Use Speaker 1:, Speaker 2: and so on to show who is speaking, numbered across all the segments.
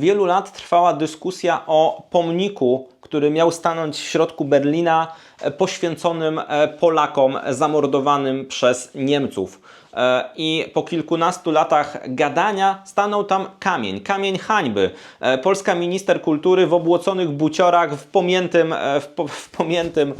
Speaker 1: Wielu lat trwała dyskusja o pomniku, który miał stanąć w środku Berlina, e, poświęconym e, Polakom zamordowanym przez Niemców. E, I po kilkunastu latach gadania stanął tam kamień, kamień hańby. Polska minister kultury w obłoconych buciorach, w pomiętym, w, po, w pomiętym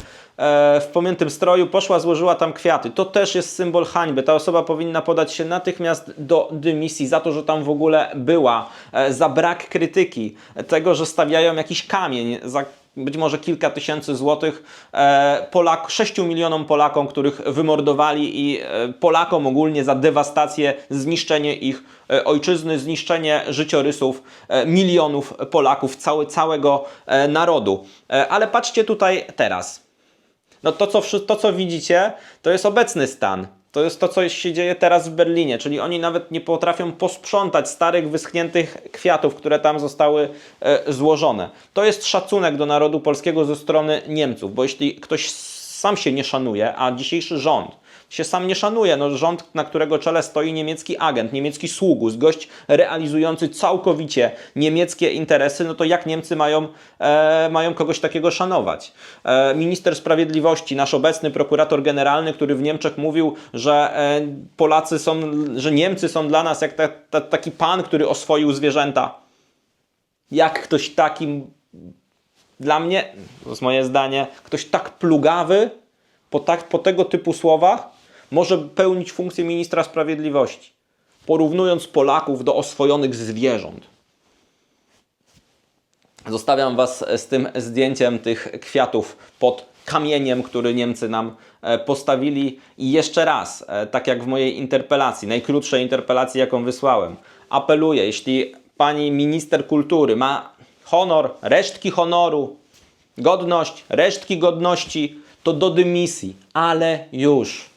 Speaker 1: w pomiętym stroju, poszła, złożyła tam kwiaty. To też jest symbol hańby. Ta osoba powinna podać się natychmiast do dymisji za to, że tam w ogóle była, e, za brak krytyki, tego, że stawiają jakiś kamień, za być może kilka tysięcy złotych e, Polak, 6 milionom Polakom, których wymordowali i e, Polakom ogólnie za dewastację, zniszczenie ich e, ojczyzny, zniszczenie życiorysów e, milionów Polaków, cały, całego e, narodu. E, ale patrzcie tutaj teraz. No to co, to, co widzicie, to jest obecny stan. To jest to, co się dzieje teraz w Berlinie, czyli oni nawet nie potrafią posprzątać starych, wyschniętych kwiatów, które tam zostały e, złożone. To jest szacunek do narodu polskiego ze strony Niemców, bo jeśli ktoś sam się nie szanuje, a dzisiejszy rząd się sam nie szanuje, no rząd, na którego czele stoi niemiecki agent, niemiecki sługus, gość realizujący całkowicie niemieckie interesy, no to jak Niemcy mają, e, mają kogoś takiego szanować? E, minister Sprawiedliwości, nasz obecny prokurator generalny, który w Niemczech mówił, że e, Polacy są, że Niemcy są dla nas jak ta, ta, taki pan, który oswoił zwierzęta. Jak ktoś takim dla mnie, to jest moje zdanie, ktoś tak plugawy po, tak, po tego typu słowach może pełnić funkcję ministra sprawiedliwości, porównując Polaków do oswojonych zwierząt. Zostawiam Was z tym zdjęciem tych kwiatów pod kamieniem, który Niemcy nam e, postawili. I jeszcze raz, e, tak jak w mojej interpelacji, najkrótszej interpelacji, jaką wysłałem, apeluję, jeśli pani minister kultury ma honor, resztki honoru, godność, resztki godności, to do dymisji, ale już.